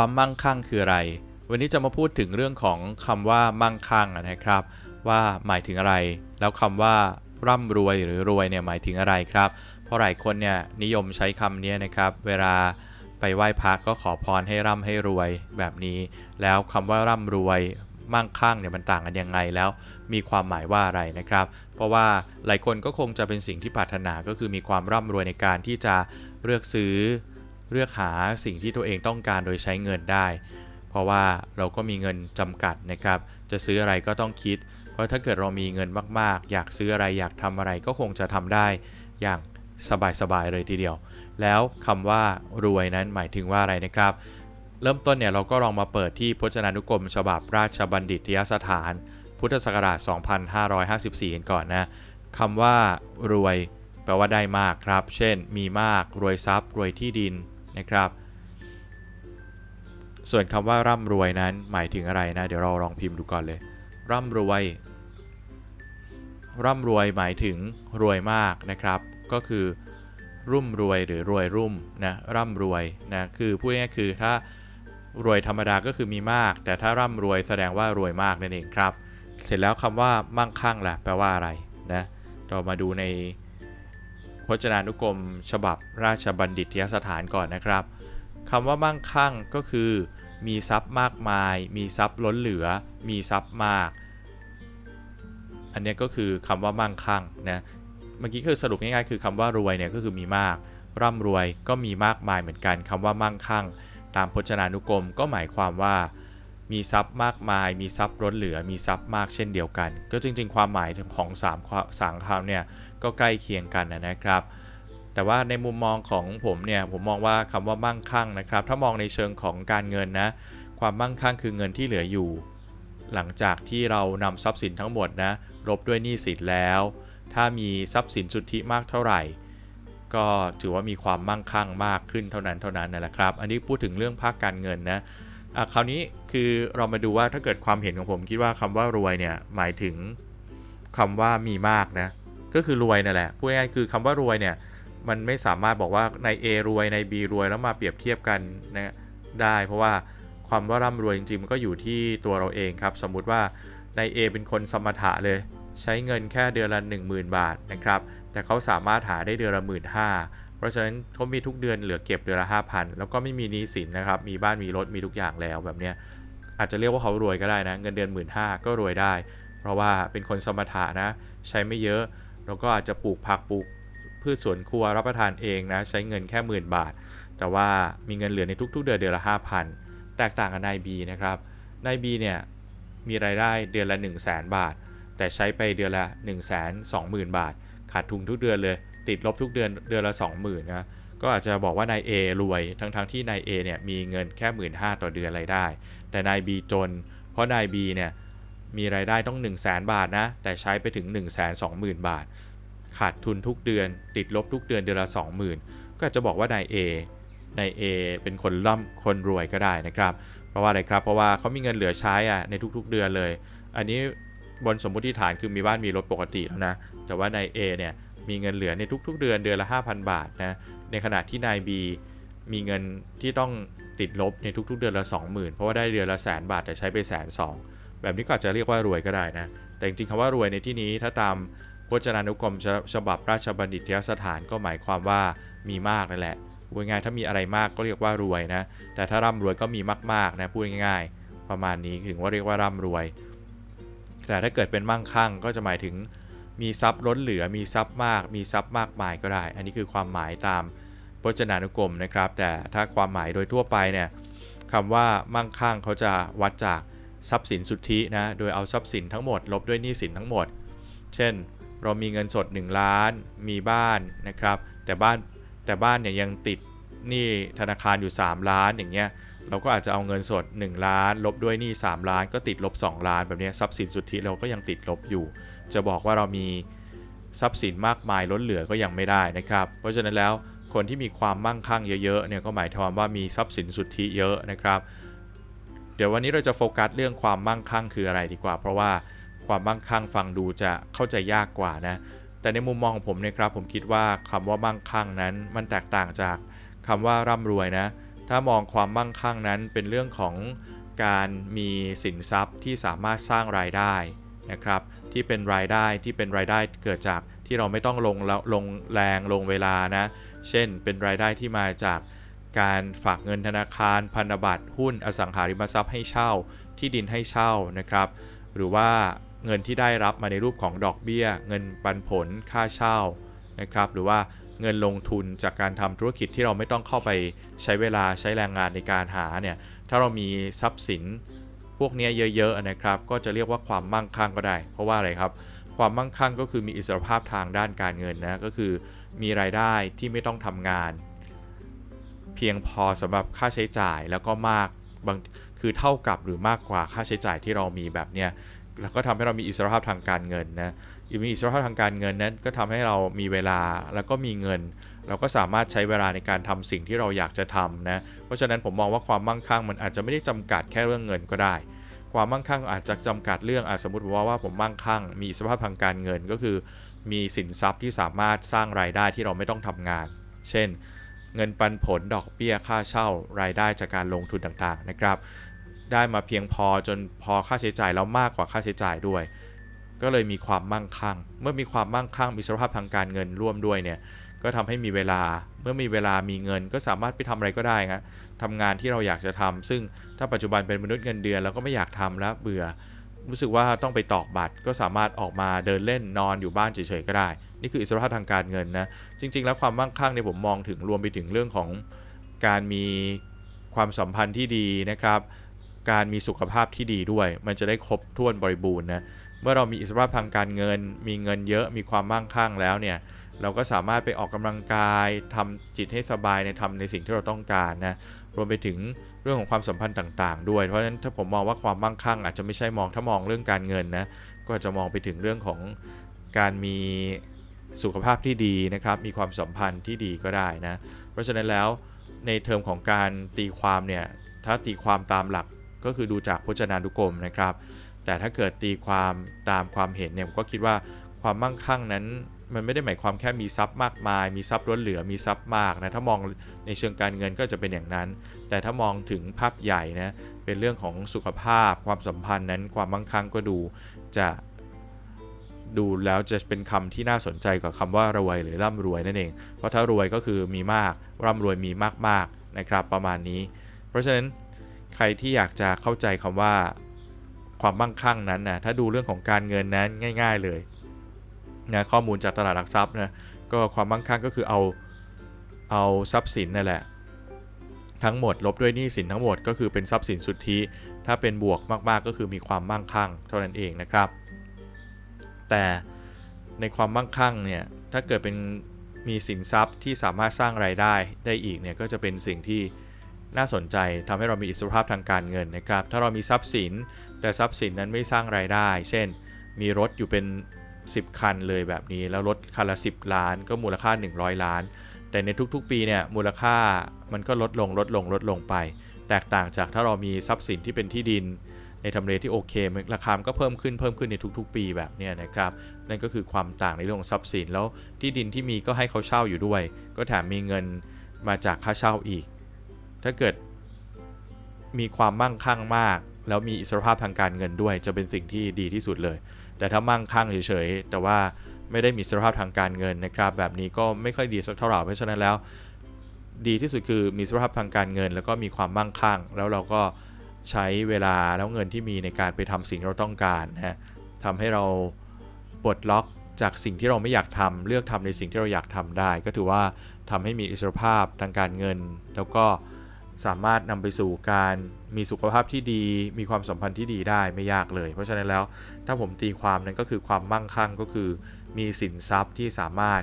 ความมั่งคั่งคืออะไร วันนี้จะมาพูดถึงเรื่องของคำว่ามั่งคั่งนะครับ ว่าหมายถึงอะไร แล้วคำว่าร่ำรวยหรือรวยเนี่ยหมายถึงอะไรครับ เพราะหลายคนเนี่ยนิยมใช้คำนี้นะครับ เวลาไปไหว้พระก็ขอพรให้ร่ำให้รวยแบบนี้ แล้วคำว่าร่ำรวยมั่งคั่งเนี่ยมันต่างกันยังไงแล้ว มีความหมายว่าอะไรนะครับ เพราะว่าหลายคนก็คงจะเป็นสิ่งที่ปรารถนาก็คือมีความร่ำรวยในการที่จะเลือกซื้อ เลือกหาสิ่งที่ตัวเองต้องการโดยใช้เงินได้ เพราะว่าเราก็มีเงินจำกัดนะครับ จะซื้ออะไรก็ต้องคิด เพราะถ้าเกิดเรามีเงินมากๆ อยากซื้ออะไรอยากทำอะไรก็คงจะทำได้อย่างสบายๆเลยทีเดียว แล้วคำว่ารวยนั้นหมายถึงว่าอะไรนะครับ เริ่มต้นเนี่ยเราก็ลองมาเปิดที่พจนานุกรม ฉบับราชบัณฑิตยสถาน พุทธศักราช 2554 กันก่อนนะคำว่ารวยแปลว่าได้มากครับ เช่น มีมาก รวยทรัพย์ รวยที่ดิน นะครับ ส่วนคำว่าร่ำรวยนั้นหมายถึงอะไรนะ เดี๋ยวเราลองพิมพ์ดูก่อนเลย ร่ำรวย ร่ำรวยหมายถึงรวยมากนะครับ ก็คือ รุ่มรวยหรือรวยรุ่มนะร่ำรวยนะคือพูดง่ายๆคือถ้ารวยธรรมดาก็คือมีมาก แต่ถ้าร่ำรวยแสดงว่ารวยมากนั่นเองครับ เสร็จแล้วคำว่ามั่งคั่งล่ะแปลว่าอะไรนะเรามาดูใน พจนานุกรม ฉบับราชบัณฑิตยสถานก่อนนะครับคำว่ามั่งคั่งก็คือ มีทรัพย์มากมาย มีทรัพย์ล้นเหลือ มีทรัพย์มาก อันนี้ก็คือคำว่ามั่งคั่งนะเมื่อกี้คือสรุปง่ายๆคือคำว่ารวยเนี่ยก็คือมีมาก ร่ำรวยก็มีมากมายเหมือนกันคำว่ามั่งคั่ง ตามพจนานุกรมก็หมายความว่า มีทรัพย์มากมาย มีทรัพย์ล้นเหลือ มีทรัพย์มากเช่นเดียวกัน ก็จริง ๆ ความหมายของ3ามสามคำเนี่ยก็ใกล้เคียงกันนะครับ แต่ว่าในมุมมองของผมเนี่ยผมมองว่าคำว่ามั่งคั่งนะครับ ถ้ามองในเชิงของการเงินนะความมั่งคั่งคือเงินที่เหลืออยู่ หลังจากที่เรานำทรัพย์สินทั้งหมดนะลบด้วยหนี้สินแล้ว ถ้ามีทรัพย์สินสุทธิมากเท่าไหร่ก็ถือว่ามีความมั่งคั่งมากขึ้นเท่านั้นเท่านั้นนั่นแหละครับ อันนี้พูดถึงเรื่องภาคการเงินนะ คราวนี้คือเรามาดูว่าถ้าเกิดความเห็นของผมคิดว่าคำว่ารวยเนี่ยหมายถึงคำว่ามีมากนะก็คือรวยนั่นแหละพูดง่ายๆคือคำว่ารวยเนี่ยมันไม่สามารถบอกว่าใน A รวยใน B รวยแล้วมาเปรียบเทียบกันนะได้ เพราะว่าความว่าร่ำรวยจริงๆมันก็อยู่ที่ตัวเราเองครับ สมมุติว่าใน A เป็นคนสมถะเลย ใช้เงินแค่เดือนละ 10,000 บาทนะครับ แต่เขาสามารถหาได้เดือนละ1 5ื่นห้า เพราะฉะนั้นเขามีทุกเดือนเหลือเก็บเดือนละ5,000แล้วก็ไม่มีหนี้สินนะครับ มีบ้านมีรถมีทุกอย่างแล้วแบบเนี้ยอาจจะเรียกว่าเขารวยก็ได้นะ เงินเดือน1 5ื่นห้าก็รวยได้ เพราะว่าเป็นคนสมถะนะ ใช้ไม่เยอะ แล้วก็อาจจะปลูกผักปลูกพืชสวนครัวรับประทานเองนะใช้เงินแค่หมื่นบาท แต่ว่ามีเงินเหลือในทุก ๆ เดือนเดือนละ5,000แตกต่างกับนายบีนะครับนายบีเนี่ยมีรายได้เดือนละ 1 0 0 0 0แบาท แต่ใช้ไปเดือนละ 1 2 0 0 0 0 บาท ขาดทุนทุกเดือนเลย ติดลบทุกเดือนเดือนละ 20,000นะก็อาจจะบอกว่านาย A รวยทั้งๆทที่นาย A เนี่ยมีเงินแค่1 5ื่นต่อเดือนรายได้ แต่นาย B จน เพราะนาย B เนี่ยมีรายได้ต้อง 1 0 0 0 0 0บาทนะแต่ใช้ไปถึง 1 2 0 0 0 0 บาท ขาดทุนทุกเดือน ติดลบทุกเดือนเดือนละ 20,000 ก็อาจจะบอกว่านาย A นาย A เป็นคนร่ำคนรวยก็ได้นะครับ เพราะว่าอะไรครับเพราะว่าเขามีเงินเหลือใช้อะในทุกๆเดือนเลย อันนี้บนสมมติฐานคือมีบ้านมีรถปกติแล้วนะแต่ว่านาย A เนี่ย มีเงินเหลือในทุก ๆ เดือนเดือนละ 5,000 บาทนะ ในขณะที่นาย B มีเงินที่ต้องติดลบในทุก ๆ เดือนละ 20,000 เพราะว่าได้เดือนละแสนบาทแต่ใช้ไปแสนสองแบบนี้ก็อาจจะเรียกว่ารวยก็ได้นะ แต่จริงๆคำว่ารวยในที่นี้ถ้าตามพจนานุกรมฉบับราชบัณฑิตยสถานก็หมายความว่ามีมากนั่นแหละพูดง่ายถ้ามีอะไรมากก็เรียกว่ารวยนะ แต่ถ้าร่ำรวยก็มีมากๆนะพูดง่ายๆ ประมาณนี้ถึงว่าเรียกว่าร่ำรวย แต่ถ้าเกิดเป็นมั่งคั่งก็จะหมายถึง มีทรัพย์ล้นเหลือมีทรัพย์มาก มีทรัพย์มากมายก็ได้ อันนี้คือความหมายตามพจนานุกรมนะครับ แต่ถ้าความหมายโดยทั่วไปเนี่ยคำว่ามั่งคั่งเขาจะวัดจากทรัพย์สินสุทธินะ โดยเอาทรัพย์สินทั้งหมดลบด้วยหนี้สินทั้งหมด เช่น เรามีเงินสด 1 ล้าน มีบ้านนะครับ แต่บ้านแต่บ้านเนี่ยยังติดหนี้ธนาคารอยู่ 3 ล้านอย่างเงี้ย เราก็อาจจะเอาเงินสด 1 ล้าน ลบด้วยหนี้3ล้าน ก็ติดลบ 2 ล้านแบบนี้ทรัพย์สินสุทธิเราก็ยังติดลบอยู่ จะบอกว่าเรามีทรัพย์สินมากมายล้นเหลือก็ยังไม่ได้นะครับ เพราะฉะนั้นแล้วคนที่มีความมั่งคั่งเยอะๆเนี่ยก็หมายความว่ามีทรัพย์สินสุทธิเยอะนะครับ เดี๋ยววันนี้เราจะโฟกัสเรื่องความมั่งคั่งคืออะไรดีกว่า เพราะว่าความมั่งคั่งฟังดูจะเข้าใจยากกว่านะแต่ในมุมมองของผมเนี่ยครับผมคิดว่าคำว่ามั่งคั่งนั้น มันแตกต่างจากคำว่าร่ำรวยนะ ถ้ามองความมั่งคั่งนั้นเป็นเรื่องของการมีสินทรัพย์ที่สามารถสร้างรายได้นะครับ ที่เป็นรายได้ที่เป็นรายได้เกิดจากที่เราไม่ต้องลงแล้วลงแรงลงเวลานะ เช่น เป็นรายได้ที่มาจากการฝากเงินธนาคารพันธบัตรหุ้นอสังหาริมทรัพย์ให้เช่า ที่ดินให้เช่านะครับ หรือว่าเงินที่ได้รับมาในรูปของดอกเบี้ย เงินปันผลค่าเช่านะครับ หรือว่า เงินลงทุนจากการทำธุรกิจที่เราไม่ต้องเข้าไปใช้เวลาใช้แรงงานในการหาเนี่ยถ้าเรามีทรัพย์สินพวกนี้เยอะๆนะครับ ก็จะเรียกว่าความมั่งคั่งก็ได้ เพราะว่าอะไรครับ ความมั่งคั่งก็คือมีอิสรภาพทางด้านการเงินนะก็คือมีรายได้ที่ไม่ต้องทำงาน เพียงพอสำหรับค่าใช้จ่ายแล้วก็มากบางคือเท่ากับหรือมากกว่าค่าใช้จ่ายที่เรามีแบบเนี้ย แล้วก็ทำให้เรามีอิสรภาพทางการเงินนะมีอิสรภาพทางการเงินนั้นก็ทำให้เรามีเวลาแล้วก็มีเงิน เราก็สามารถใช้เวลาในการทำสิ่งที่เราอยากจะทำนะเพราะฉะนั้นผมมองว่าความมั่งคั่งมันอาจจะไม่ได้จำกัดแค่เรื่องเงินก็ได้ ความมั่งคั่งอาจจะจำกัดเรื่องอสมมติว่าว่าผมมั่งคั่ง มีอิสรภาพทางการเงินก็คือ มีสินทรัพย์ที่สามารถสร้างรายได้ที่เราไม่ต้องทำงาน เช่น เงินปันผลดอกเบี้ยค่าเช่า รายได้จากการลงทุนต่างๆนะครับ ได้มาเพียงพอจนพอค่าใช้จ่ายแล้วมากกว่าค่าใช้จ่ายด้วย ก็เลยมีความมั่งคั่ง เมื่อมีความมั่งคั่งมีอิสภาพทางการเงินร่วมด้วยเนี่ยก็ทำให้มีเวลาเมื่อมีเวลามีเงินก็สามารถไปทำอะไรก็ได้ครับทำงานที่เราอยากจะทำซึ่งถ้าปัจจุบันเป็นมนุษย์เงินเดือนเราก็ไม่อยากทำแล้วเบื่อ รู้สึกว่าต้องไปตอกบัตรก็สามารถออกมาเดินเล่นนอนอยู่บ้านเฉยๆก็ได้ นี่คืออิสรภาพทางการเงินนะจริง ๆ แล้วความมั่งคั่งเนี่ยผมมองถึงรวมไปถึงเรื่องของการมีความสัมพันธ์ที่ดีนะครับ การมีสุขภาพที่ดีด้วย มันจะได้ครบถ้วนบริบูรณ์นะเมื่อเรามีอิสรภาพทางการเงิน มีเงินเยอะมีความมั่งคั่งแล้วเนี่ยเราก็สามารถไปออกกำลังกายทำจิตให้สบายในทำในสิ่งที่เราต้องการนะรวมไปถึงเรื่องของความสัมพันธ์ต่างๆ ด้วย เพราะฉะนั้นถ้าผมมองว่าความมั่งคั่ง อาจจะไม่ใช่มองถ้ามองเรื่องการเงินนะก็อาจจะมองไปถึงเรื่องของการมีสุขภาพที่ดีนะครับมีความสัมพันธ์ที่ดีก็ได้นะเพราะฉะนั้นแล้วในเทอมของการตีความเนี่ยถ้าตีความตามหลัก ก็คือดูจากพจนานุกรมนะครับ แต่ถ้าเกิดตีความตามความเห็นเนี่ยผมก็คิดว่าความมั่งคั่งนั้นมันไม่ได้หมายความแค่มีทรัพย์มากมาย มีทรัพย์ล้นเหลือมีทรัพย์มากนะถ้ามองในเชิงการเงินก็จะเป็นอย่างนั้น แต่ถ้ามองถึงภาพใหญ่นะเป็นเรื่องของสุขภาพ ความสัมพันธ์นั้นความมั่งคั่งก็ดูจะดูแล้วจะเป็นคำที่น่าสนใจกว่าคำว่ารวยหรือร่ำรวยนั่นเอง เพราะถ้ารวยก็คือมีมากร่ำรวยมีมากๆนะครับประมาณนี้ เพราะฉะนั้น ใครที่อยากจะเข้าใจคำว่าความมั่งคั่งนั้นนะถ้าดูเรื่องของการเงินนั้นง่าย ๆเลยนะข้อมูลจากตลาดหลักทรัพย์นะก็ความมั่งคั่งก็คือเอาเอาทรัพย์สินนั่นแหละ ทั้งหมดลบด้วยหนี้สินทั้งหมดก็คือเป็นทรัพย์สินสุทธิถ้าเป็นบวกมากๆ ก็คือมีความมั่งคั่งเท่านั้นเองนะครับ แต่ในความมั่งคั่งเนี่ยถ้าเกิดเป็นมีสินทรัพย์ที่สามารถสร้างรายได้ได้อีกเนี่ยก็จะเป็นสิ่งที่ น่าสนใจทำให้เรามีอิสรภาพทางการเงินนะครับ ถ้าเรามีทรัพย์สิน แต่ทรัพย์สินนั้นไม่สร้างรายได้ เช่น มีรถอยู่เป็น 10 คันเลยแบบนี้ แล้วรถคันละ 10 ล้าน ก็มูลค่า 100 ล้าน แต่ในทุกๆ ปีเนี่ยมูลค่ามันก็ลดลงลดลงลดลงไป แตกต่างจากถ้าเรามีทรัพย์สินที่เป็นที่ดิน ในทำเลที่โอเคราคามก็เพิ่มขึ้นเพิ่มขึ้นในทุกๆ ปีแบบนี้นะครับ นั่นก็คือความต่างในเรื่องของทรัพย์สินแล้วที่ดินที่มีก็ให้เขาเช่าอยู่ด้วย ก็แถมมีเงินมาจากค่าเช่าอีก ถ้าเกิดมีความมั่งคั่งมาก แล้วมีอิสรภาพทางการเงินด้วย จะเป็นสิ่งที่ดีที่สุดเลย แต่ถ้ามั่งคั่งเฉยๆ แต่ว่าไม่ได้มีอิสรภาพทางการเงินนะครับ แบบนี้ก็ไม่ค่อยดีสักเท่าไหร่เพราะฉะนั้นแล้ว ดีที่สุดคือมีอิสรภาพทางการเงิน แล้วก็มีความมั่งคั่ง แล้วเราก็ใช้เวลาแล้วเงินที่มีในการไปทำสิ่งที่เราต้องการนะฮะทำให้เราปลดล็อกจากสิ่งที่เราไม่อยากทำเลือกทำในสิ่งที่เราอยากทำได้ ก็ถือว่าทำให้มีอิสรภาพทางการเงิน แล้วก็ สามารถนำไปสู่การมีสุขภาพที่ดี มีความสัมพันธ์ที่ดีได้ไม่ยากเลย เพราะฉะนั้นแล้วถ้าผมตีความนั้นก็คือความมั่งคั่งก็คือ มีสินทรัพย์ที่สามารถ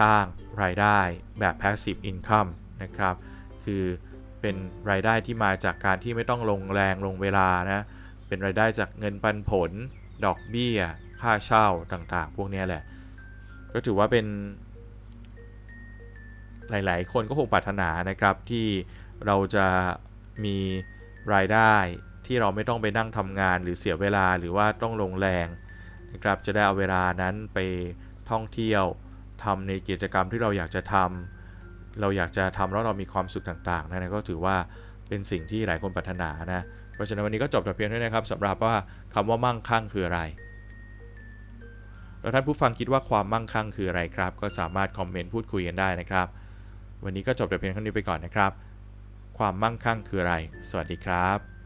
สร้างรายได้แบบ passive income นะครับ คือเป็นรายได้ที่มาจากการที่ไม่ต้องลงแรงลงเวลานะ เป็นรายได้จากเงินปันผล ดอกเบี้ย ค่าเช่าต่างๆ พวกนี้แหละ ก็ถือว่าเป็นหลาย ๆ คนก็คงปรารถนานะครับที่ เราจะมีรายได้ที่เราไม่ต้องไปนั่งทำงานหรือเสียเวลาหรือว่าต้องลงแรงนะครับจะได้เอาเวลานั้นไปท่องเที่ยวทำในกิจกรรมที่เราอยากจะทำเราอยากจะทำแล้วเรามีความสุขต่างๆนะก็ถือว่าเป็นสิ่งที่หลายคนปรารถนานะเพราะฉะนั้นวันนี้ก็จบแต่เพียงเท่านี้ครับสำหรับว่าคำว่ามั่งคั่งคืออะไรแล้วท่านผู้ฟังคิดว่าความมั่งคั่งคืออะไรครับ ก็สามารถคอมเมนต์พูดคุยกันได้นะครับ วันนี้ก็จบแต่เพียงเท่านี้ไปก่อนนะครับ ความมั่งคั่งคืออะไร สวัสดีครับ